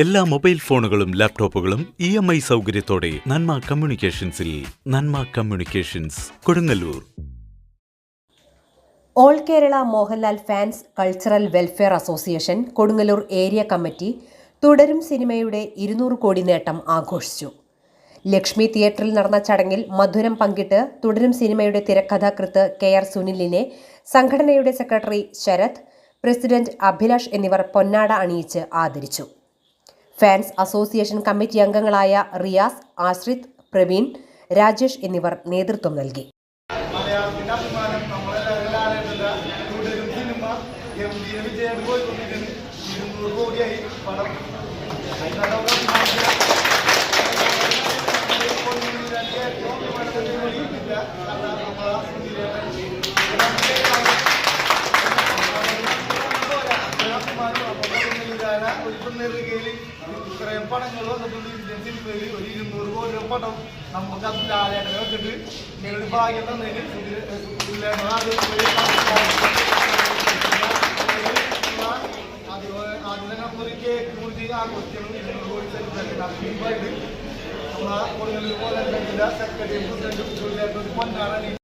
എല്ലാ മൊബൈൽ ഫോണുകളും ലാപ്ടോപ്പുകളും ഇ എം ഐ സൗകര്യത്തോടെ Nanma കമ്മ്യൂണിക്കേഷൻസിൽ Nanma communications Kodungallur. All Kerala Mohanlal fans cultural welfare association Kodungallur area committee Thudarum സിനിമയുടെ ഇരുന്നൂറ് കോടി നേട്ടം ആഘോഷിച്ചു. ലക്ഷ്മി തിയേറ്ററിൽ നടന്ന ചടങ്ങിൽ മധുരം പങ്കിട്ട് തുടരും സിനിമയുടെ തിരക്കഥാകൃത്ത് കെ ആർ സുനിലിനെ സംഘടനയുടെ സെക്രട്ടറി ശരത് പ്രസിഡന്റ് അഭിലാഷ് എന്നിവർ പൊന്നാട അണിയിച്ച് ആദരിച്ചു. ഫാൻസ് അസോസിയേഷൻ കമ്മിറ്റി അംഗങ്ങളായ റിയാസ് ആശ്രിത് പ്രവീൺ രാജേഷ് എന്നിവർ നേതൃത്വം നൽകി. Thank അഭിമാനം കാരണം നമ്മളെ സുധീരേട്ടൻ ഇത്രയും പടങ്ങൾ വന്നിട്ടുണ്ട്. ഇന്ത്യൻ സിനിമയിൽ ഒരു ഇരുന്നൂറ് കോടി പടം നമുക്ക് അത് ലാലേട്ടനെ വെച്ചിട്ട് നിങ്ങളുടെ ഭാഗ്യം തന്നതിന് നമ്മൾ ഒരു കേക്ക് മുറിച്ച് ആഘോഷിക്കണം ഇരുന്നൂറ് കോടി സെലിബ്രേഷൻ നമ്മളെ കൊടുങ്ങല്ലൂർ പോലെ സെക്രട്ടറി പ്രസിഡന്റും ഒരു പൊന്നാണ്